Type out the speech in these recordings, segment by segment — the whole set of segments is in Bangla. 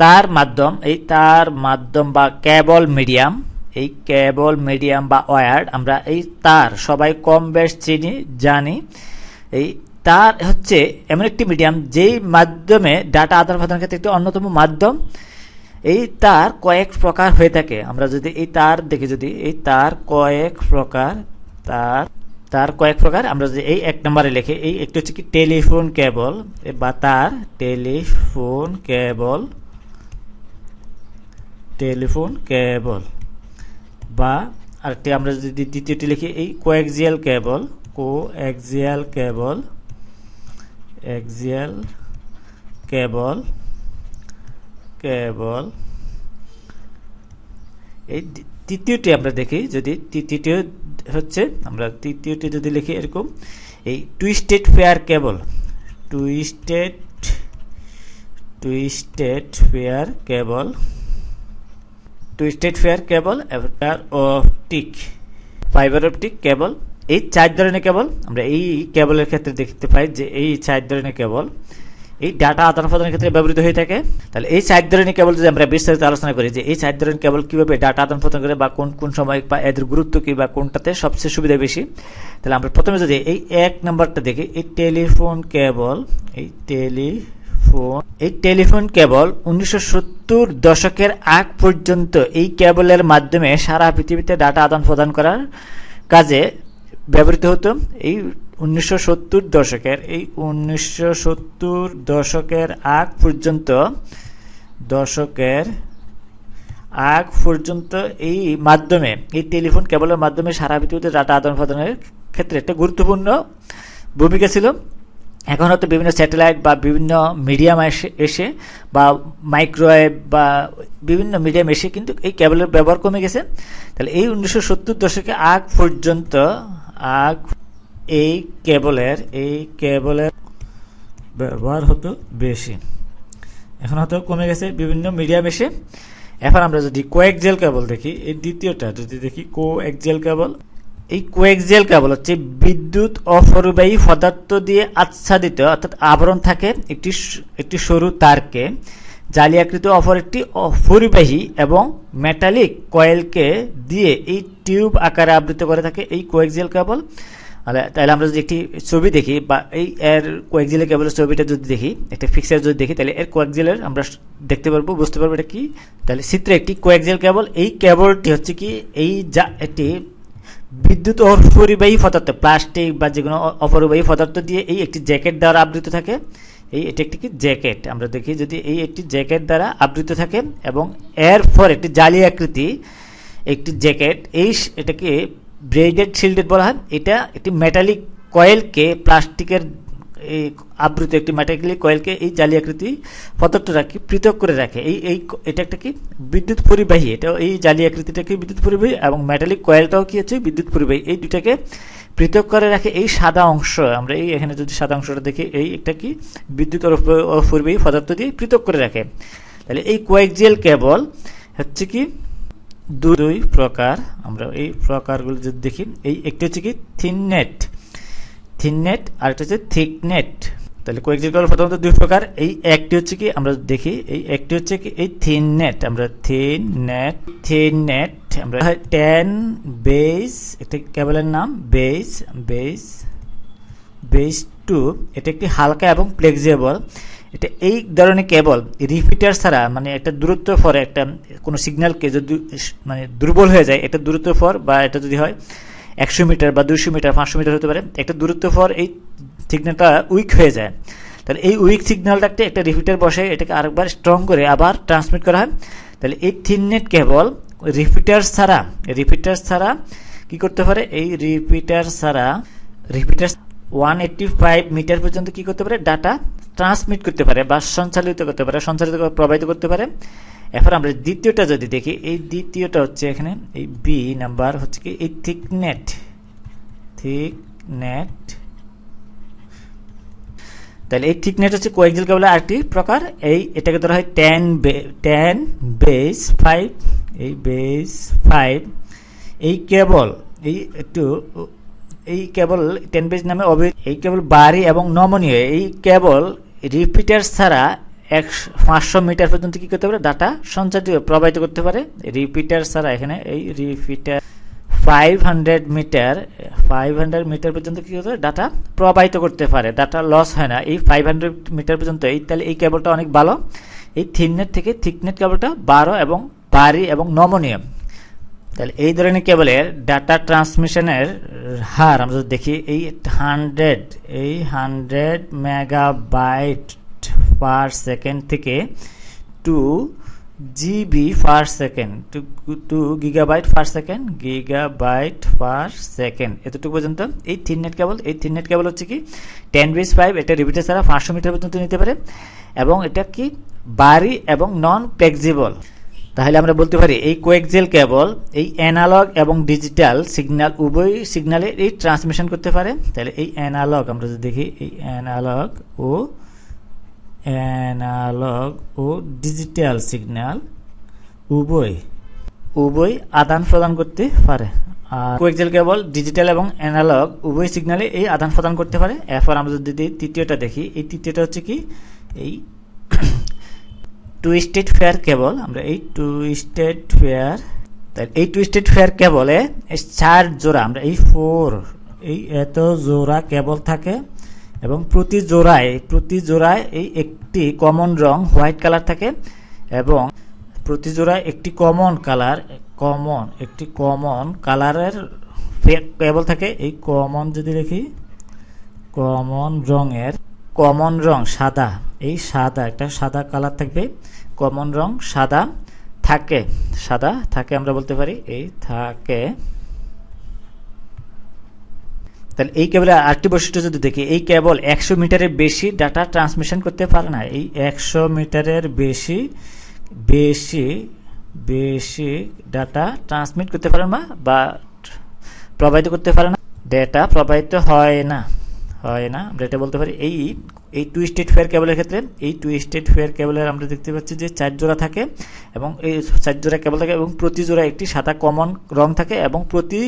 তার মাধ্যম, এই তার মাধ্যম বা কেবল মিডিয়াম, এই কেবল মিডিয়াম বা ওয়ার আমরা এই তার, সবাই কম বেশ চিনি, জানি। এই তার হচ্ছে এমন একটি মিডিয়াম, যেই মাধ্যমে ডাটা আদান প্রদানের ক্ষেত্রে একটি অন্যতম মাধ্যম। এই তার কয়েক প্রকার হয়ে থাকে। আমরা যদি এই তার দেখি, যদি এই তার কয়েক প্রকার, তার তার কয়েক প্রকার, আমরা যদি এই এক নম্বরে লিখে, এই একটি হচ্ছে কি টেলিফোন কেবল, বা তার টেলিফোন কেবল। টেলিফোন কেবল বা আরেকটি আমরা যদি দ্বিতীয়টি লিখি, এই coaxial cable coaxial cable axial cable cable. এই তৃতীয়টি আমরা দেখি যদি তৃতীয়টি হচ্ছে, আমরা তৃতীয়টি যদি লিখি এরকম, এই twisted pair cable, twisted twisted pair cable twisted pair cable fibre optic fibre optic cable এই চার ধরনের কেবল আমরা এই কেবলের ক্ষেত্রে দেখতে পাই যে এই চার ধরনের কেবল এই ডাটা আদান প্রদানের ক্ষেত্রে ব্যবহৃত হয়ে থাকে। তাহলে এই চার ধরনের কেবল যদি আমরা বিস্তারিত আলোচনা করি যে এই চার ধরনের কেবল কীভাবে ডাটা আদান প্রদান করে বা কোন কোন সময় বা এদের গুরুত্ব কি বা কোনটাতে সবচেয়ে সুবিধা বেশি, তাহলে আমরা প্রথমে যদি এই এক নাম্বারটা দেখি, এই টেলিফোন কেবল এই টেলিফোন এই টেলিফোন কেবল উনিশশো সত্তর দশকের আগ পর্যন্ত এই কেবলের মাধ্যমে সারা পৃথিবীতে ডাটা আদান প্রদান করার কাজে ব্যবহৃত হতো। এই উনিশশো সত্তর দশকের, এই উনিশশো সত্তর দশকের আগ পর্যন্ত, দশকের আগ পর্যন্ত এই মাধ্যমে, এই টেলিফোন কেবলের মাধ্যমে সারা পৃথিবীতে ডাটা আদান প্রদানের ক্ষেত্রে একটা গুরুত্বপূর্ণ ভূমিকা ছিল। এখন হয়তো বিভিন্ন স্যাটেলাইট বা বিভিন্ন মিডিয়াম এসে বা মাইক্রোওয়েভ বা বিভিন্ন মিডিয়াম এসে কিন্তু এই কেবলের ব্যবহার কমে গেছে। তাহলে এই উনিশশো সত্তর দশকে আগ পর্যন্ত, আগ এই কেবলের এই কেবলের ব্যবহার হতো বেশি। এখন হয়তো কমে গেছে, বিভিন্ন মিডিয়াম এসে। এখন আমরা যদি কো কোয়েকজেল কেবল দেখি, এই দ্বিতীয়টা যদি দেখি কো কোয়েকজেল কেবল। এই কোয়েক্সিয়াল কেবল হচ্ছে বিদ্যুৎ অপরিবাহী পদার্থ দিয়ে আচ্ছাদিত অর্থাৎ আবরণ থাকে একটি একটি সরু তারকে, জালিয়াকৃত অপর একটি অপরিবাহী এবং মেটালিক কয়েলকে দিয়ে এই টিউব আকারে আবৃত করে থাকে। এই কোয়েক্সিয়াল কেবল তাহলে আমরা যদি একটি ছবি দেখি বা এই এর কোয়েক্সিলের কেবলের ছবিটা যদি দেখি, একটা ফিক্সার যদি দেখি, তাহলে এর কোয়েক্সিলের আমরা দেখতে পারব, বুঝতে পারব এটা কি? তাহলে চিত্রে একটি কোয়েক্সিয়াল কেবল এই কেবলটি হচ্ছে কি? এই যা, একটি বিদ্যুৎ অপরিবাহী পদার্থ, প্লাস্টিক বা যে কোনো অপরিবাহী পদার্থ দিয়ে এই একটি জ্যাকেট দ্বারা আবৃত থাকে। এই এটি একটি কি? জ্যাকেট। আমরা দেখি যদি এই একটি জ্যাকেট দ্বারা আবৃত থাকে এবং এর ফর একটি জালি আকৃতি, একটি জ্যাকেট, এই এটাকে ব্রেডেড শিল্ডেড বলা হয়। এটা একটি মেটালিক কয়েলকে প্লাস্টিকের এই আবৃত একটি মেটালিক কয়েলকে এই জালি আকৃতি পদার্থটাকে পৃথক করে রাখে। এই এই এটা একটা কি? বিদ্যুৎ পরিবাহী। এটা এই জালি আকৃতিটাকে বিদ্যুৎ পরিবাহী? এবং মেটালিক কয়েলটাও কি হচ্ছে বিদ্যুৎ পরিবাহী। এই দুটাকে পৃথক করে রাখে এই সাদা অংশ। আমরা এই এখানে যদি সাদা অংশটা দেখি, এই একটা কি? বিদ্যুৎ অপরিবাহী পদার্থ দিয়ে পৃথক করে রাখে। তাহলে এই কোয়েকজিয়াল কেবল হচ্ছে কি? দুই প্রকার। আমরা এই প্রকারগুলো যদি দেখি, এই একটি হচ্ছে কি থিন নেট থিন নেট আর একটা হচ্ছে থিক নেট তাহলে কোয়েকজিয়াল কেবল প্রথমত দুই প্রকার। এই একটি হচ্ছে কি, আমরা দেখি, এই একটি হচ্ছে কি, এই থিন নেট আমরা থিন নেট থিন নেট আমরা টেন বেস এটা কেবলের নাম বেস বেস বেস টু এটা একটি হালকা এবং ফ্লেক্সিবল এটা এই ধরনের কেবল রিপিটার ছাড়া মানে একটা দূরত্ব পরে একটা, কোনো সিগন্যালকে যদি মানে দুর্বল হয়ে যায়, এটা দূরত্ব ফর বা এটা যদি হয় একশো মিটার বা দুশো মিটার, পাঁচশো মিটার হতে পারে। একটা দূরত্ব পর এই সিগন্যালটা উইক হয়ে যায়। তাহলে এই উইক সিগন্যালটাকে একটা রিপিটার বসে এটাকে আরেকবার স্ট্রং করে আবার ট্রান্সমিট করা হয়। তাহলে এই থিননেট কেবল রিপিটার ছাড়া রিপিটার ছাড়া কি করতে পারে? এই রিপিটার ছাড়া repeater one eighty five metre পর্যন্ত কি করতে পারে? ডাটা ট্রান্সমিট করতে পারে বা সঞ্চালিত করতে পারে, সঞ্চালিত প্রবাহিত করতে পারে। এরপর আমরা দ্বিতীয়টা যদি দেখি, এই দ্বিতীয়টা হচ্ছে এখানে, এই বি নাম্বার হচ্ছে কি? এই থিকনেট থিকনেট তাহলে এই থিকনেট হচ্ছে কোয়েক্সিল কেবল আরেকটি প্রকার। এই এটাকে ধরা হয় টেন টেন বেস ফাইভ এই বেস ফাইভ এই কেবল এই একটু, এই কেবল টেন বেস নামে এই কেবল বাড়ি এবং নমনীয়। এই কেবল রিপিটার ছাড়া একশো পাঁচশো মিটার পর্যন্ত কি করতে পারে? ডাটা সঞ্চারিত প্রবাহিত করতে পারে। রিপিটার ছাড়া এখানে এই repeater five hundred metre five hundred metre পর্যন্ত কি করতে পারে? ডাটা প্রবাহিত করতে পারে। ডাটা লস হয় না। এই ফাইভ হান্ড্রেড মিটার পর্যন্ত এই তাহলে এই কেবলটা অনেক ভালো। এই থিননেট থেকে থিকনেট কেবলটা বারো এবং ভারী এবং নমনীয়। তাহলে এই ধরনের কেবলের ডাটা ট্রান্সমিশনের হার আমরা যদি দেখি, এই হান্ড্রেড এই হান্ড্রেড মেগাবাইট পার সেকেন্ড থেকে two GB per second two gigabyte per second gigabyte per second এতটুকু পর্যন্ত। এই তিন নেট কেবল, এই তিন নেট কেবল হচ্ছে কি টেন বিস ফাইভ এটা রিপিটার ছাড়া পাঁচশো মিটার পর্যন্ত নিতে পারে। এবং এটা কি, বাড়ি এবং নন ফ্লেক্সিবল তাহলে আমরা বলতে পারি, এই কোয়েকজেল কেবল এই অ্যানালগ এবং ডিজিটাল সিগন্যাল উভয় সিগন্যালে এই ট্রান্সমিশন করতে পারে। তাহলে এই অ্যানালগ আমরা যদি দেখি, এই অ্যানালগ ও অ্যানালগ ও ডিজিটাল সিগন্যাল উভয় উভয় আদান প্রদান করতে পারে। আর কোয়েকজেল কেবল ডিজিটাল এবং অ্যানালগ উভয় সিগন্যালে এই আদান প্রদান করতে পারে। এরপর আমরা যদি তৃতীয়টা দেখি, এই তৃতীয়টা হচ্ছে কি, এই টুইস্টেড ফেয়ার কেবল আমরা এই টুইস্টেড ফেয়ার এই টুইস্টেড ফেয়ার কেবলে চার জোড়া, আমরা এই ফোর এই এত জোড়া কেবল থাকে এবং প্রতি জোড়ায় প্রতি জোড়ায় এই একটি কমন রং হোয়াইট কালার থাকে এবং প্রতি জোড়ায় একটি কমন কালার কমন একটি কমন কালারের কেবল থাকে। এই কমন যদি দেখি কমন রঙের কমন রং সাদা। এই সাদা, একটা সাদা কালার থাকবে। কমন রং সাদা থাকে। সাদা থাকে আমরা বলতে পারি, এই থাকে। তাহলে এই কেবলের আরেকটি বৈশিষ্ট্য যদি দেখি, এই কেবল একশো মিটারের বেশি ডাটা ট্রান্সমিশন করতে পারে না। এই একশো মিটারের বেশি বেশি বেশি ডাটা ট্রান্সমিট করতে পারে না বা প্রবাহিত করতে পারে না। ডেটা প্রবাহিত হয় না। হয় না। আমরা এটা বলতে পারি, এই এই টু স্টেট ফেয়ার কেবলের ক্ষেত্রে, এই টু স্টেট ফেয়ার কেবলের আমরা দেখতে পাচ্ছি যে চার জোড়া থাকে এবং এই চার জোড়া কেবল থাকে এবং প্রতি জোড়া একটি সাদা কমন রং থাকে এবং প্রতি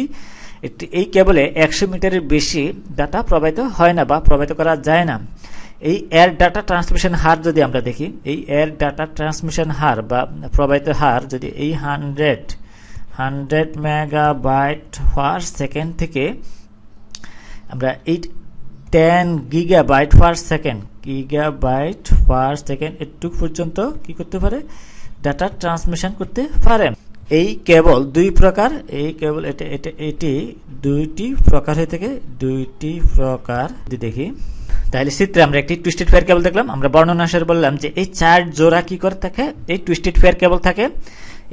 একটি, এই কেবলে একশো মিটারের বেশি ডাটা প্রবাহিত হয় না বা প্রবাহিত করা যায় না। এই এয়ার ডাটা ট্রান্সমিশন হার যদি আমরা দেখি, এই এয়ার ডাটা ট্রান্সমিশন হার বা প্রবাহিত হার যদি এই hundred hundred megabyte per second থেকে আমরা এই ten gigabyte per second gigabyte per second এটুক পর্যন্ত কি করতে পারে? ডাটা ট্রান্সমিশন করতে পারে। এই কেবল দুই প্রকার, এই কেবল এটা এটা, এটি দুইটি প্রকার হয়ে থাকে, দুইটি প্রকার। দেখি, তাহলে চিত্রে আমরা একটি টুইস্টেড ফেয়ার কেবল দেখলাম। আমরা বর্ণনা বললাম যে এই চার জোড়া কি করে থাকে? এই টুইস্টেড ফেয়ার কেবল থাকে।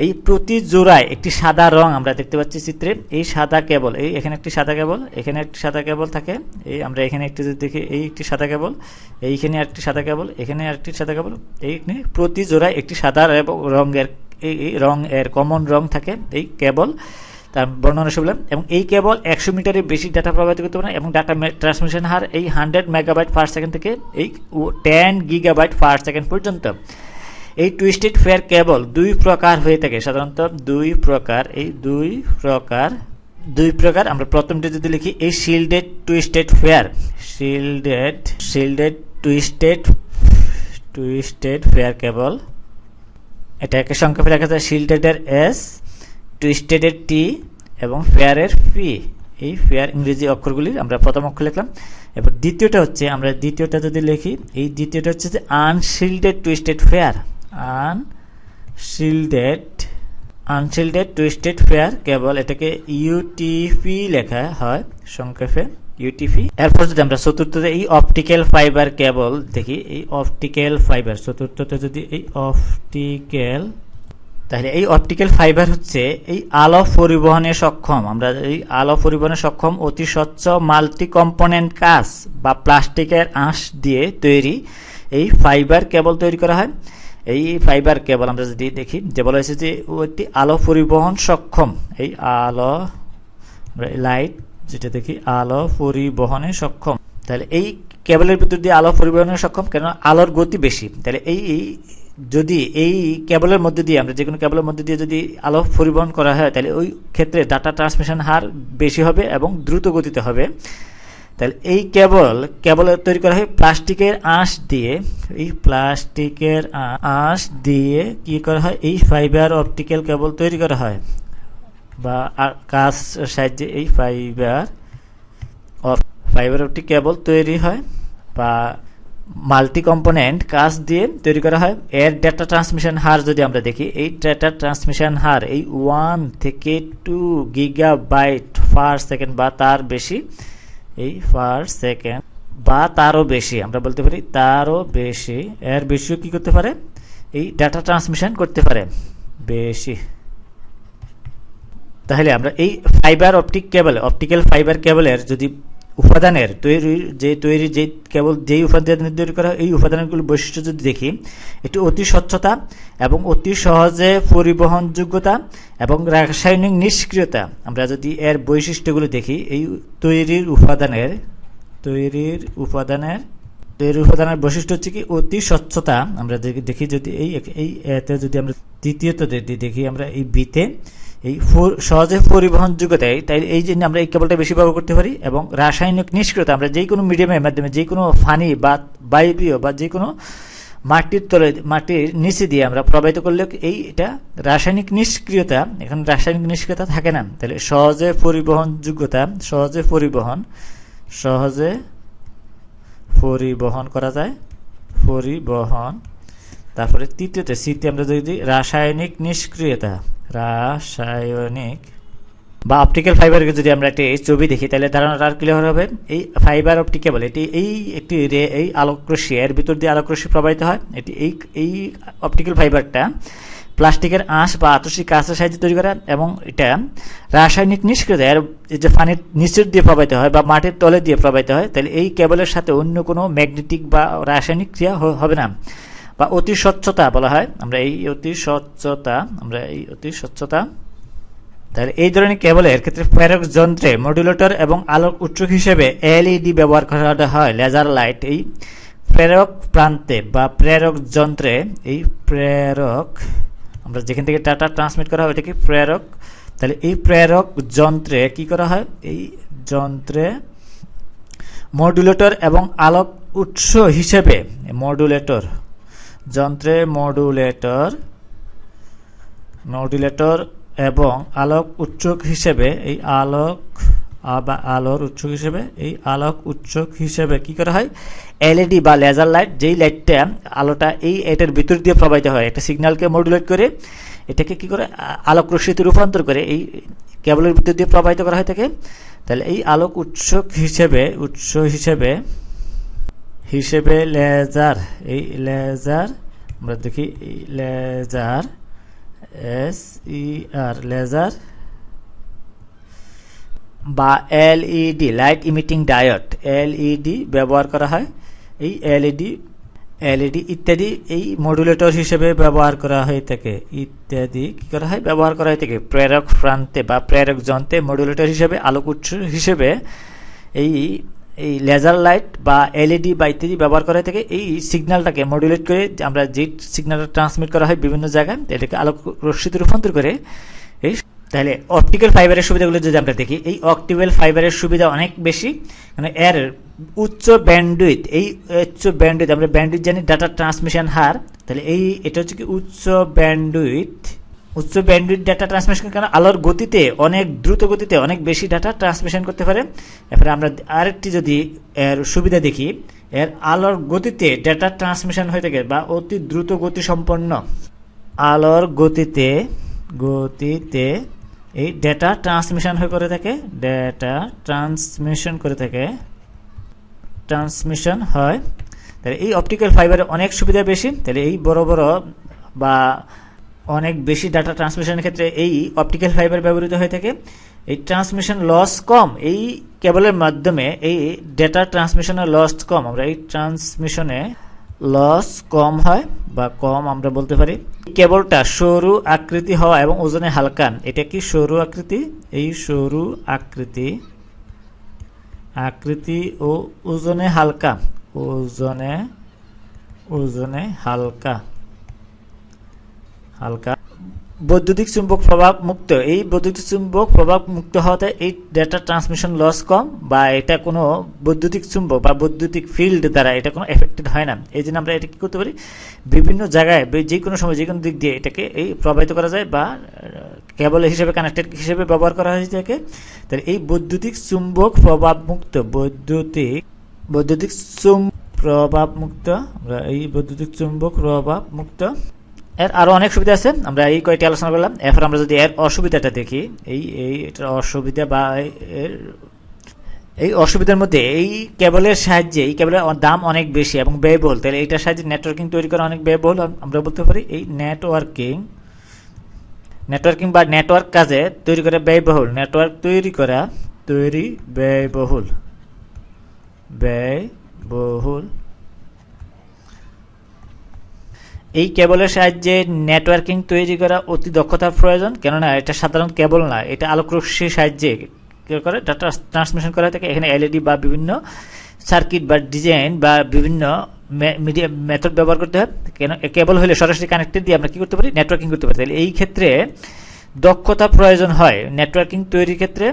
এই প্রতি জোড়ায় একটি সাদা রং আমরা দেখতে পাচ্ছি চিত্রে। এই সাদা কেবল, এই এখানে একটি সাদা কেবল, এখানে একটি সাদা কেবল থাকে। এই আমরা এখানে একটি যদি দেখি, এই একটি সাদা কেবল, এইখানে একটি সাদা কেবল, এখানে আরেকটি সাদা কেবল। এইখানে প্রতি জোড়ায় একটি সাদা রঙের, এই রং এর কমন রং থাকে এই কেবল। তার বর্ণনা শুনলাম। এবং এই কেবল একশো মিটারের বেশি ডাটা প্রবাহিত করতে পারে এবং ডাটা ট্রান্সমিশন হার এই হান্ড্রেড মেগাবাইট পার সেকেন্ড থেকে এই টেন গিগাবাইট পার সেকেন্ড পর্যন্ত। এই টুইস্টেড ফেয়ার কেবল দুই প্রকার হয়ে থাকে। সাধারণত দুই প্রকার, এই দুই প্রকার দুই প্রকার। আমরা প্রথমটি যদি লিখি, এই shielded twisted pair shielded shielded twisted twisted pair cable এটা এটাকে সংক্ষেপে লেখা যায় শিল্ডেডের এস টুইস্টেডের টি এবং ফেয়ারের পি এই ফেয়ার ইংরেজি অক্ষরগুলি আমরা প্রথম অক্ষর লিখলাম। এবার দ্বিতীয়টা হচ্ছে, আমরা দ্বিতীয়টা যদি লিখি, এই দ্বিতীয়টা হচ্ছে যে unshielded twisted pair unshielded unshielded twisted pair cable এটাকে ইউটিপি লেখা হয়, সংক্ষেপে ইউটিপি এরপর যদি আমরা চতুর্থতে এই অপটিক্যাল ফাইবার কেবল দেখি, এই অপটিক্যাল ফাইবার চতুর্থতে যদি এই অপটিক্যাল তাহলে এই অপটিক্যাল ফাইবার হচ্ছে এই আলো পরিবহনে সক্ষম। আমরা এই আলো পরিবহনে সক্ষম, অতি স্বচ্ছ মাল্টি কম্পোনেন্ট কাজ বা প্লাস্টিকের আঁশ দিয়ে তৈরি এই ফাইবার কেবল তৈরি করা হয়। এই ফাইবার কেবল আমরা যদি দেখি, যে বলা হয়েছে যে ও একটি আলো পরিবহন সক্ষম। এই আলো লাইট যেটা দেখি, আলো পরিবহনে সক্ষম। তাহলে এই কেবলের ভিতর দিয়ে আলো পরিবহনে সক্ষম কেন আলোর গতি বেশি। তাহলে এই যদি এই কেবলের মধ্যে দিয়ে, আমরা যে কোনো কেবলের মধ্যে দিয়ে যদি আলো পরিবহন করা হয়, তাহলে ওই ক্ষেত্রে ডাটা ট্রান্সমিশন হার বেশি হবে এবং দ্রুত গতিতে হবে। তাহলে এই কেবল কেবল তৈরি করা হয় প্লাস্টিকের আঁশ দিয়ে। এই প্লাস্টিকের আঁশ দিয়ে কি করা হয়? এই ফাইবার অপটিক্যাল কেবল তৈরি করা হয়। বা কাজ সাহায্যে এই ফাইবার ফাইবার অপটিক কেবল তৈরি হয় বা মাল্টি কম্পোনেন্ট কাজ দিয়ে তৈরি করা হয়। এর ডেটা ট্রান্সমিশন হার যদি আমরা দেখি, এই ডেটা ট্রান্সমিশন হার এই ওয়ান থেকে two giga byte per second বা তার বেশি। এই পার সেকেন্ড বা তারও বেশি, আমরা বলতে পারি তারও বেশি, এর বেশিও কি করতে পারে? এই ডাটা ট্রান্সমিশন করতে পারে, বেশি। তাহলে আমরা এই fibre optic cable, optical fibre কেবলের যদি উপাদানের তৈরির যে তৈরি, যে কেবল যেই উপাদান তৈরি করা এই উপাদানগুলোর বৈশিষ্ট্য যদি দেখি, এটি অতি স্বচ্ছতা এবং অতি সহজে পরিবহনযোগ্যতা এবং রাসায়নিক নিষ্ক্রিয়তা। আমরা যদি এর বৈশিষ্ট্যগুলো দেখি, এই তৈরির উপাদানের তৈরির উপাদানের তৈরির উপাদানের বৈশিষ্ট্য হচ্ছে কি, অতি স্বচ্ছতা। আমরা দেখি যদি এই এই এতে যদি আমরা তৃতীয়ত দেখি আমরা এই বিতে এই সহজে পরিবহনযোগ্যতায় তাই এই জন্য আমরা এই কেবলটা বেশি ব্যবহার করতে পারি এবং রাসায়নিক নিষ্ক্রিয়তা, আমরা যে কোনো মিডিয়ামের মাধ্যমে, যে কোনো ফানি বা বায়বীয় বা যে কোনো মাটির তলে, মাটির নিচে দিয়ে আমরা প্রবাহিত করলে এই এটা রাসায়নিক নিষ্ক্রিয়তা, এখন রাসায়নিক নিষ্ক্রিয়তা থাকে না। তাহলে সহজে পরিবহনযোগ্যতা সহজে পরিবহন সহজে পরিবহন করা যায়। পরিবহন তারপরে তৃতীয়তে সিতে আমরা যদি রাসায়নিক নিষ্ক্রিয়তা। রাসায়নিক বা অপটিক্যাল ফাইবারকে যদি আমরা একটি ছবি দেখি, তাহলে ধারণাটা আর ক্লিয়ার হবে। এই ফাইবার অপটিক কেবল এটি এই একটি রে, এই আলোকরশ্মি, এর ভিতর দিয়ে আলোকরশ্মি প্রবাহিত হয়। এটি এই এই অপটিক্যাল ফাইবারটা প্লাস্টিকের আঁশ বা আতসী কাঁচের সাহায্যে তৈরি করা এবং এটা রাসায়নিক নিষ্ক্রিয়তা, এর যে পানির নিচের দিয়ে প্রবাহিত হয় বা মাটির তলে দিয়ে প্রবাহিত হয়, তাহলে এই কেবলের সাথে অন্য কোনো ম্যাগনেটিক বা রাসায়নিক ক্রিয়া হবে না। বা অতি স্বচ্ছতা বলা হয়। আমরা এই অতি স্বচ্ছতা, আমরা এই অতি স্বচ্ছতা। তাহলে এই ধরনের কেবলের ক্ষেত্রে প্রেরক যন্ত্রে মডুলেটর এবং আলোক উৎস হিসেবে এলইডি ব্যবহার করা হয়, লেজার লাইট। এই প্রেরক প্রান্তে বা প্রেরক যন্ত্রে এই প্রেরক, আমরা যেখান থেকে টাটা ট্রান্সমিট করা হয় ওটাকে প্রেরক। তাহলে এই প্রেরক যন্ত্রে কি করা হয়? এই যন্ত্রে মডুলেটর এবং আলোক উৎস হিসেবে মডুলেটর যন্ত্রে মডুলেটর মডুলেটর এবং আলোক উৎসক হিসেবে এই আলোক বা আলোর উৎসক হিসেবে এই আলোক উৎসক হিসেবে কি করা হয়? এলইডি বা লেজার লাইট, যেই লাইটটা আলোটা এই এটার ভিতর দিয়ে প্রবাহিত হয় একটা সিগন্যালকে মডুলেট করে এটাকে কি করে? আলোক রশ্মিতে রূপান্তর করে এই কেবলের ভিতর দিয়ে প্রবাহিত করা হয় থাকে তাহলে এই আলোক উৎসক হিসেবে, উৎস হিসেবে হিসেবে লেজার, এই লেজার, আমরা দেখি laser, S E R, laser, বা LED light emitting diode LED ব্যবহার করা হয়। এই এলইডি এলইডি ইত্যাদি এই মডুলেটর হিসেবে ব্যবহার করা হয়ে থাকে। ইত্যাদি কি করা হয়? ব্যবহার করা হয়ে থাকে। প্রেরক প্রান্তে বা প্রেরক যন্ত্রে মডুলেটর হিসেবে আলোক উৎস হিসেবে এই এই লেজার লাইট বা এলইডি বা ইত্যাদি ব্যবহার করা থাকে এই সিগন্যালটাকে মডুলেট করে আমরা যে সিগন্যালটা ট্রান্সমিট করা হয় বিভিন্ন জায়গায়, এটাকে আলোক রশ্মিতে রূপান্তর করে এই তাহলে অপটিক্যাল ফাইবারের সুবিধাগুলো যদি আমরা দেখি, এই অপটিক্যাল ফাইবারের সুবিধা অনেক বেশি। মানে এর উচ্চ ব্যান্ডউইথ এই উচ্চ ব্যান্ডউইথ আমরা ব্যান্ডউইথ জানি ডাটা ট্রান্সমিশন হার, তাহলে এই, এটা হচ্ছে কি উচ্চ ব্যান্ডউইথ উচ্চ ব্যান্ডউইথ ডাটা ট্রান্সমিশন কারণ আলোর গতিতে অনেক, দ্রুত গতিতে অনেক বেশি ডাটা ট্রান্সমিশন করতে পারে। এরপরে আমরা আরেকটি যদি এর সুবিধা দেখি, এর আলোর গতিতে ডাটা ট্রান্সমিশন হয়ে থাকে বা অতি দ্রুত গতি সম্পন্ন। আলোর গতিতে গতিতে এই ডেটা ট্রান্সমিশন হয়ে করে থাকে ডেটা ট্রান্সমিশন করে থাকে ট্রান্সমিশন হয়। তাহলে এই অপটিক্যাল ফাইবারের অনেক সুবিধা বেশি। তাহলে এই বড় বড় বা অনেক বেশি ডাটা ট্রান্সমিশনের ক্ষেত্রে এই অপটিক্যাল ফাইবার ব্যবহৃত হয়ে থাকে। এই ট্রান্সমিশন লস কম, এই কেবলের মাধ্যমে এই ডেটা ট্রান্সমিশনের লস কম। আমরা এই ট্রান্সমিশনে লস কম হয় বা কম আমরা বলতে পারি। কেবলটা সরু আকৃতি হওয়া এবং ওজনে হালকা এটা কি সরু আকৃতি? এই সরু আকৃতি আকৃতি ও ওজনে হালকা, ওজনে ওজনে হালকা। হালকা। বৈদ্যুতিক চুম্বক প্রভাব মুক্ত। এই বৈদ্যুতিক চুম্বক প্রভাব মুক্ত হওয়াতে এই ডেটা ট্রান্সমিশন লস কম বা এটা কোনো বৈদ্যুতিক চুম্বক বা বৈদ্যুতিক ফিল্ড দ্বারা এটা কোনো এফেক্টেড হয় না। এই জন্য আমরা এটা কী করতে পারি? বিভিন্ন জায়গায় যে কোনো সময়, যে কোনো দিক দিয়ে এটাকে এই প্রবাহিত করা যায় বা কেবল হিসেবে কানেক্টেড হিসেবে ব্যবহার করা হয় এটাকে। তাহলে এই বৈদ্যুতিক চুম্বক প্রভাব মুক্ত। বৈদ্যুতিক বৈদ্যুতিক চুম প্রভাব মুক্ত। এই বৈদ্যুতিক চুম্বক প্রভাব মুক্ত। এর আরও অনেক সুবিধা আছে। আমরা এই কয়টি আলোচনা করলাম। এরপর আমরা যদি এর অসুবিধাটা দেখি, এই এই, এটার অসুবিধা বা এর, এই অসুবিধার মধ্যে এই কেবলের সাহায্যে, এই কেবলের দাম অনেক বেশি এবং ব্যয়বহুল। তাহলে এইটার সাহায্যে নেটওয়ার্কিং তৈরি করা অনেক ব্যয়বহুল। আমরা বলতে পারি এই নেটওয়ার্কিং নেটওয়ার্কিং বা নেটওয়ার্ক কাজে তৈরি করা ব্যয়বহুল। নেটওয়ার্ক তৈরি করা, তৈরি ব্যয়বহুল। ব্যয়বহুল। এই কেবলের সাহায্যে নেটওয়ার্কিং তৈরি করা অতি দক্ষতার প্রয়োজন, কেননা এটা সাধারণ কেবল না, এটা আলোকরশ্মির সাহায্যে করে, ডাটা ট্রান্সমিশন করা থাকে এখানে এলইডি বা বিভিন্ন সার্কিট বা ডিজাইন বা বিভিন্ন মিডিয়া, মেথড ব্যবহার করতে হয়। কেন কেবল হলে সরাসরি কানেক্টেড দিয়ে আমরা কী করতে পারি? নেটওয়ার্কিং করতে পারি। তাহলে এই ক্ষেত্রে দক্ষতা প্রয়োজন হয়। নেটওয়ার্কিং তৈরির ক্ষেত্রে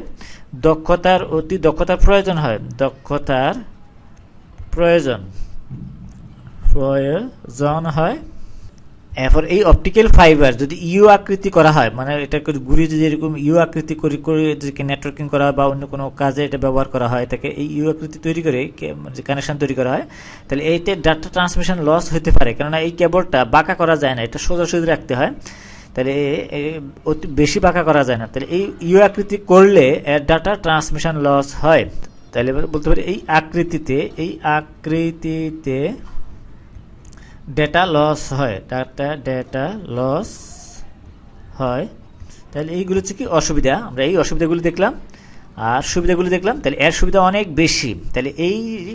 দক্ষতার, অতি দক্ষতার প্রয়োজন হয়। দক্ষতার প্রয়োজন প্রয়োজন হয় এরপর এই অপটিক্যাল ফাইবার যদি ইউ আকৃতি করা হয় মানে এটাকে ঘুরিয়ে যদি এরকম ইউ আকৃতি করে করে যদি নেটওয়ার্কিং করা হয় বা অন্য কোনো কাজে এটা ব্যবহার করা হয় তাকে এই ইউ আকৃতি তৈরি করে যে কানেকশন তৈরি করা হয়, তাহলে এইতে ডাটা ট্রান্সমিশন লস হতে পারে। কেননা এই কেবলটা বাঁকা করা যায় না, এটা সোজাসুজি রাখতে হয়। তাহলে অতি বেশি বাঁকা করা যায় না। তাহলে এই ইউ আকৃতি করলে এর ডাটা ট্রান্সমিশন লস হয়। তাহলে বলতে পারি এই আকৃতিতে এই আকৃতিতে ডেটা লস হয় ডাটা ডেটা লস হয়, তাহলে এইগুলো হচ্ছে কি অসুবিধা। আমরা এই অসুবিধাগুলি দেখলাম, আর সুবিধাগুলি দেখলাম, তাহলে এর সুবিধা অনেক বেশি। তাহলে এই